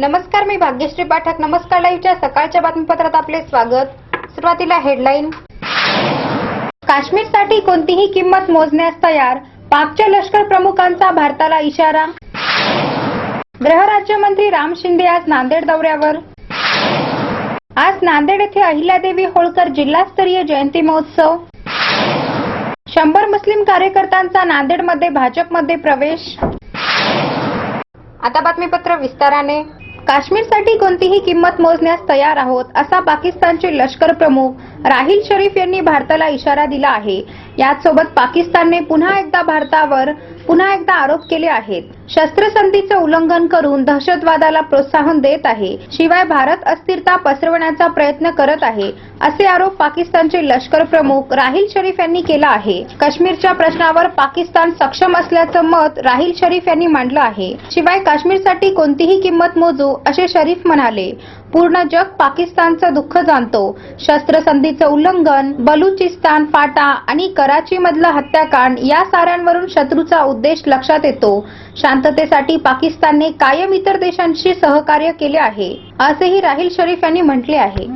नमस्कार मी भाग्यश्री पाठक. नमस्कार लाईव्हच्या सकाळच्या बातमीपत्रात आपले स्वागत. सुरुवातीला हेडलाईन. काश्मीरसाठी कोणतीही किंमत मोजण्यास तयार. पाकच्या लष्कर प्रमुखांचा भारताला इशारा. गृहराज्यमंत्री राम शिंदे आज नांदेड दौऱ्यावर. आज नांदेड येथे अहिल्यादेवी होळकर जिल्हास्तरीय जयंती महोत्सव. शंभर मुस्लिम कार्यकर्त्यांचा नांदेडमध्ये भाजपमध्ये प्रवेश. आता बातमीपत्र विस्ताराने. काश्मीरसाठी कोणतीही किंमत मोजण्यास तयार आहोत असा पाकिस्तानचे लष्कर प्रमुख राहिल शरीफ यांनी भारताला इशारा दिला आहे. याचसोबत पाकिस्तानने पुन्हा एकदा भारतावर पुन्हा एकदा आरोप केले आहेत. शस्त्रसंधीचे उल्लंघन करून दहशतवादाला प्रोत्साहन देत आहे. शिवाय भारत अस्थिरता पसरवण्याचा प्रयत्न करत आहे असे आरोप पाकिस्तानचे लष्कर प्रमुख राहिल शरीफ यांनी केला आहे. काश्मीरच्या प्रश्नावर पाकिस्तान सक्षम असल्याचं मत राहील शरीफ यांनी मांडलं आहे. शिवाय काश्मीरसाठी कोणतीही किंमत मोजू असे शरीफ म्हणाले. पूर्ण जग पाकिस्तानचं दुःख जाणतो. शस्त्रसंधीचं उल्लंघन बलुचिस्तान फाटा आणि कराची मधलं हत्याकांड या साऱ्यांवरून शत्रूचा उद्देश लक्षात येतो. शांततेसाठी पाकिस्तानने कायम इतर देशांशी सहकार्य केले आहे असेही राहिल शरीफ यांनी म्हटले आहे.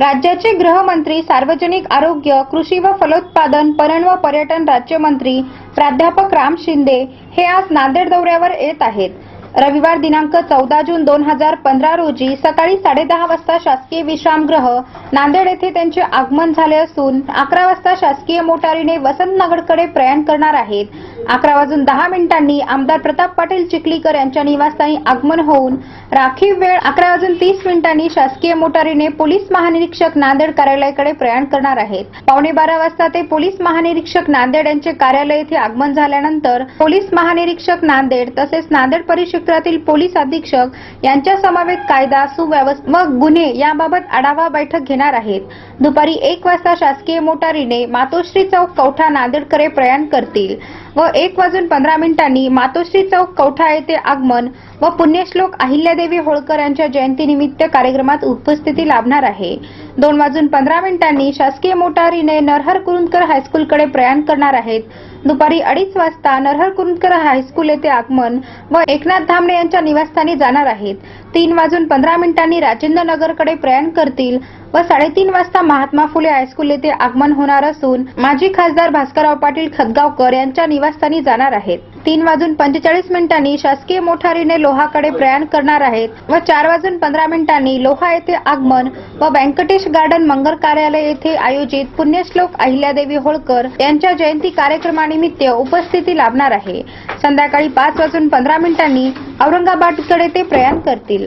राज्याचे गृहमंत्री सार्वजनिक आरोग्य कृषी व फलोत्पादन पणन व पर्यटन राज्यमंत्री प्राध्यापक राम शिंदे हे आज नांदेड दौऱ्यावर येत आहेत. रविवार दिनांक चौदा जून दोन हजार पंधरा रोजी सकाळी साडेदहा वाजता शासकीय विश्रामगृह नांदेड येथे त्यांचे आगमन झाले असून अकरा वाजता शासकीय मोटारीने वसंतनगरकडे प्रयाण करणार आहेत. अकरा वाजून दहा मिनिटांनी आमदार प्रताप पाटील चिखलीकर यांच्या निवासस्थानी आगमन होऊन राखीव वेळ अकरा वाजून तीस मिनिटांनी शासकीय मोटारीने पोलीस महानिरीक्षक नांदेड कार्यालयाकडे प्रयाण करणार आहेत. पावणे बारा वाजता ते पोलीस महानिरीक्षक नांदेड यांचे कार्यालय येथे आगमन झाल्यानंतर पोलीस महानिरीक्षक नांदेड तसेच नांदेड परिषद क्षेत्रातील पोलीस अधीक्षक यांच्या समवेत कायदा सुव्यवस्था व गुन्हे याबाबत आढावा बैठक घेणार आहेत. दुपारी एक वाजता शासकीय मोटारीने मातोश्री चौक कवठा नांदेडकडे प्रयाण करतील. व एक वाजून पंधरा मिनिटांनी मातोश्री चौक कौठा येथे आगमन व पुण्यश्लोक अहिल्यादेवी होळकर यांच्या जयंतीनिमित्त कार्यक्रमात उपस्थिती लाभणार आहे. दोन वाजून पंधरा मिनिटांनी शासकीय मोटारीने नरहर कुरुंदकर हायस्कूलकडे प्रयाण करणार आहेत. दुपारी अडीच वाजता नरहर कुरुंदकर हायस्कूल येथे आगमन व एकनाथ धामणे यांच्या निवासस्थानी जाणार आहेत. तीन वाजून पंधरा मिनिटांनी राजेंद्र नगरकडे प्रयाण करतील व साडेतीन वाजता महात्मा फुले हायस्कूल येथे आगमन होणार असून माजी खासदार भास्करराव पाटील खतगावकर यांच्या निवासस्थानी जाणार आहेत. तीन वाजून पंचेचाळीस मिनिटांनी शासकीय मोटारीने लोहाकडे प्रयाण करणार आहेत व चार वाजून पंधरा मिनिटांनी लोहा येथे आगमन व व्यंकटेश गार्डन मंगल कार्यालय येथे आयोजित पुण्यश्लोक अहिल्यादेवी होळकर यांच्या जयंती कार्यक्रमानिमित्त उपस्थिती लाभणार आहे. संध्याकाळी पाच वाजून पंधरा मिनिटांनी औरंगाबादकडे ते प्रयाण करतील.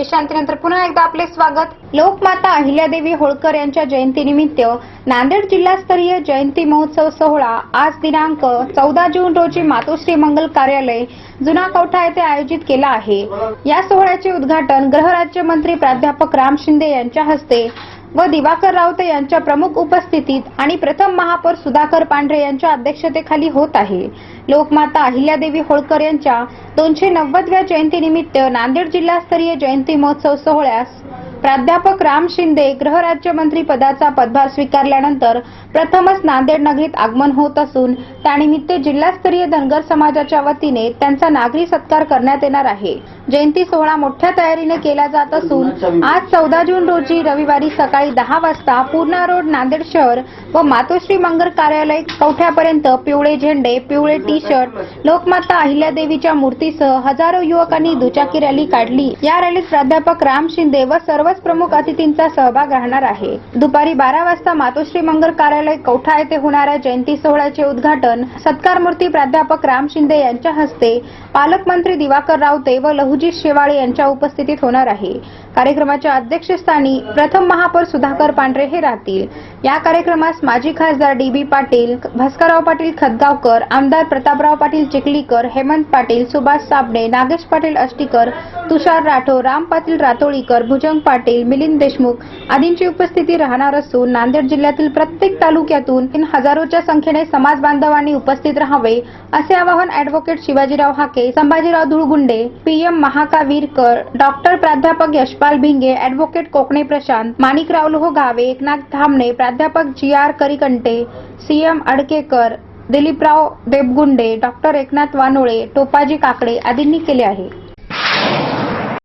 विश्रांतीनंतर पुन्हा एकदा आपले स्वागत. लोकमाता अहिल्यादेवी होळकर यांच्या जयंतीनिमित्त नांदेड जिल्हास्तरीय जयंती महोत्सव सोहळा आज दिनांक चौदा जून रोजी मातोश्री मंगल कार्यालय जुना कवठा येथे आयोजित केला आहे. या सोहळ्याचे उद्घाटन गृहराज्यमंत्री प्राध्यापक राम शिंदे यांच्या हस्ते व दिवाकर रावते यांच्या प्रमुख उपस्थितीत आणि प्रथम महापौर सुधाकर पांढरे यांच्या अध्यक्षतेखाली होत आहे. लोकमाता अहिल्यादेवी होळकर यांच्या दोनशे नव्वदव्या जयंतीनिमित्त नांदेड जिल्हास्तरीय जयंती महोत्सव सोहळ्यास प्राध्यापक राम शिंदे गृहराज्यमंत्री पदाचा पदभार स्वीकारल्यानंतर प्रथमच नांदेड नगरीत आगमन होत असून त्यानिमित्त जिल्हास्तरीय धनगर समाजाच्या वतीने त्यांचा नागरी सत्कार करण्यात येणार आहे. जयंती सोहळा मोठ्या तयारीने केला जात असून आज चौदा जून रोजी रविवारी सकाळी दहा वाजता पूर्णा रोड नांदेड शहर व मातोश्री मंगर कार्यालय कवठ्यापर्यंत पिवळे झेंडे पिवळे टी शर्ट लोकमाता अहिल्यादेवीच्या मूर्तीसह हजारो युवकांनी दुचाकी रॅली काढली. या रॅलीत प्राध्यापक राम शिंदे व सर्वच प्रमुख अतिथींचा सहभाग राहणार आहे. दुपारी बारा वाजता मातोश्री मंगर कार्यालय कार्यालय कौठा येथे होणाऱ्या जयंती सोहळ्याचे उद्घाटन सत्कार मूर्ती प्राध्यापक राम शिंदे यांच्या हस्ते. पालकमंत्री दिवाकर रावते व लहुजी शेवाळे यांच्या उपस्थितीत होणार आहे. कार्यक्रमाच्या अध्यक्षस्थानी प्रथम महापौर सुधाकर पांढरे हे राहतील. या कार्यक्रमास माजी खासदार डी बी पाटील भास्करराव पाटील खतगावकर आमदार प्रतापराव पाटील चिखलीकर हेमंत पाटील सुभाष साबणे नागेश पाटील अष्टीकर तुषार राठोड राम पाटील रातोळीकर भुजंग पाटील मिलिंद देशमुख आदींची उपस्थिती राहणार असून नांदेड जिल्ह्यातील प्रत्येक तालुक्यातून तीन हजारोच्या संख्येने समाज बांधवांनी उपस्थित राहावे असे आवाहन advocate Shivajirao Hake Sambhajirao Dhulgunde PM Mahakavirkar doctor प्राध्यापक यशपाल भिंगे अॅडव्होकेट कोकणे प्रशांत माणिकराव लोहगावे एकनाथ धामणे प्राध्यापक G R Karikante CM Adkekar Diliprao Debgunde doctor Eknath Wanole Topaji Kakade आदींनी केले आहे.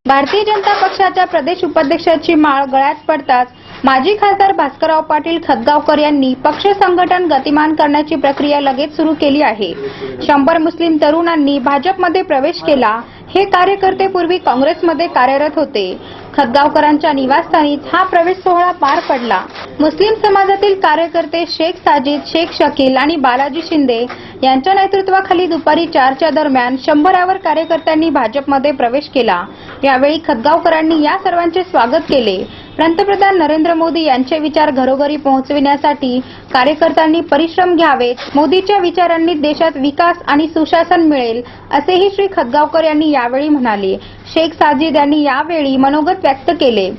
भारतीय जनता पक्षाच्या प्रदेश उपाध्यक्षाची माळ गळ्यात पडताच माजी खासदार भास्करराव पाटील खतगावकर यांनी पक्ष संघटन गतिमान करण्याची प्रक्रिया लगेच सुरू केली आहे. शंभर मुस्लिम तरुणांनी भाजपमध्ये प्रवेश केला. हे कार्यकर्ते पूर्वी काँग्रेसमध्ये कार्यरत होते. खतगावकरांच्या निवासस्थानीच हा प्रवेश सोहळा पार पडला. मुस्लिम समाजातील कार्यकर्ते शेख साजिद शेख शकील आणि बालाजी शिंदे यांच्या नेतृत्वाखाली दुपारी चारच्या दरम्यान शंभरावर कार्यकर्त्यांनी भाजपमध्ये प्रवेश केला. यावेळी खतगावकरांनी या सर्वांचे स्वागत केले. पंतप्रधान नरेंद्र मोदी यांचे विचार घरोघरी पोहोचविण्यासाठी कार्यकर्त्यांनी परिश्रम घ्यावेत मोदीच्या विचारांनी देशात विकास आणि सुशासन मिळेल असेही श्री खतगावकर यांनी यावेळी म्हणाले. शेख साजिद यांनी यावेळी मनोगत व्यक्त केले.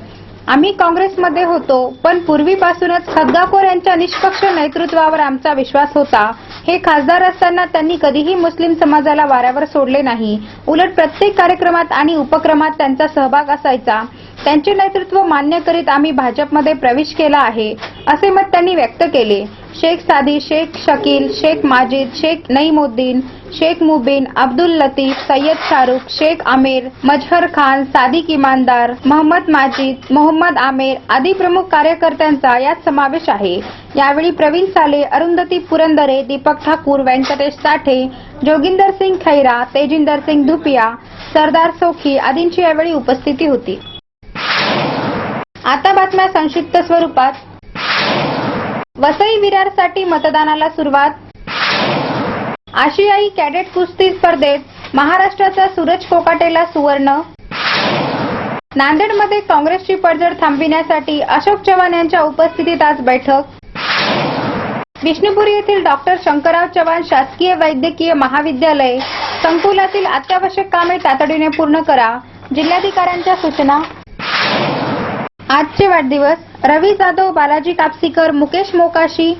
आम्ही काँग्रेसमध्ये होतो पण पूर्वीपासूनच खतगावकर यांच्या निष्पक्ष नेतृत्वावर आमचा विश्वास होता. हे खासदार असताना त्यांनी कधीही मुस्लिम समाजाला वाऱ्यावर सोडले नाही. उलट प्रत्येक कार्यक्रमात आणि उपक्रमात त्यांचा सहभाग असायचा. त्यांचे नेतृत्व मान्य करीत आम्ही भाजपमध्ये प्रवेश केला आहे असे मत त्यांनी व्यक्त केले. शेख सादी शेख शकील शेख माजिद शेख नईमुद्दीन शेख मुबीन अब्दुल लतीफ सय्यद शाहरुख शेख आमिर मजहर खान सादिक इमानदार मोहम्मद माजिद मोहम्मद आमिर आदी प्रमुख कार्यकर्त्यांचा यात समावेश आहे. यावेळी प्रवीण साले अरुंधती पुरंदरे दीपक ठाकूर व्यंकटेश साठे जोगिंदर सिंग खैरा तेजिंदर सिंग धुपिया सरदार सोखी आदींची यावेळी उपस्थिती होती. आता बातम्या संक्षिप्त स्वरूपात. वसई विरारसाठी मतदानाला सुरुवात. आशियाई कॅडेट कुस्ती स्पर्धेत महाराष्ट्राचा सूरज कोकाटेला सुवर्ण. नांदेडमध्ये काँग्रेसची पडझड थांबविण्यासाठी अशोक चव्हाण यांच्या उपस्थितीत आज बैठक. विष्णुपुरी येथील डॉक्टर शंकरराव चव्हाण शासकीय वैद्यकीय महाविद्यालय. संकुलातील अत्यावश्यक कामे तातडीने पूर्ण करा. जिल्हाधिकाऱ्यांच्या सूचना. आजचे वाढदिवस रवी जाधव बालाजी कापसीकर मुकेश मोकाशी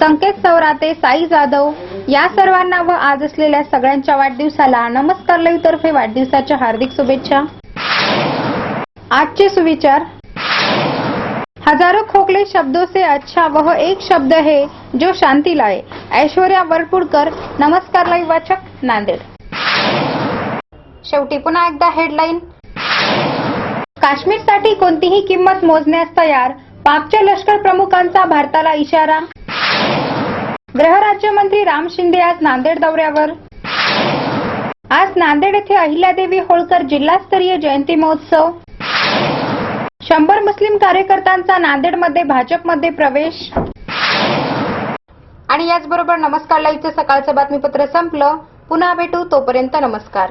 संकेत सवराते साई जाधव या सर्वांना व आज असलेल्या सगळ्यांच्या वाढदिवसाला नमस्कार लईतर्फे वाढदिवसाच्या हार्दिक शुभेच्छा. आजचे सुविचार. हजारो खोकले शब्दों से अच्छा वह एक शब्द है जो शांती लाए. ऐश्वर्या वरपुडकर नमस्कार लाईव्ह वाचक नांदेड. शेवटी पुन्हा एकदा हेडलाईन काश्मीरसाठी कोणतीही किंमत मोजण्यास तयार? पाकच्या लष्कर प्रमुखांचा भारताला इशारा? गृहराज्यमंत्री राम शिंदे आज नांदेड दौऱ्यावर. आज नांदेड येथे अहिल्यादेवी होळकर जिल्हास्तरीय जयंती महोत्सव. शंभर मुस्लिम कार्यकर्त्यांचा नांदेडमध्ये भाजपमध्ये प्रवेश. आणि याचबरोबर नमस्कार लाईव्हचं सकाळचं बातमीपत्र संपलं. पुन्हा भेटू तोपर्यंत नमस्कार.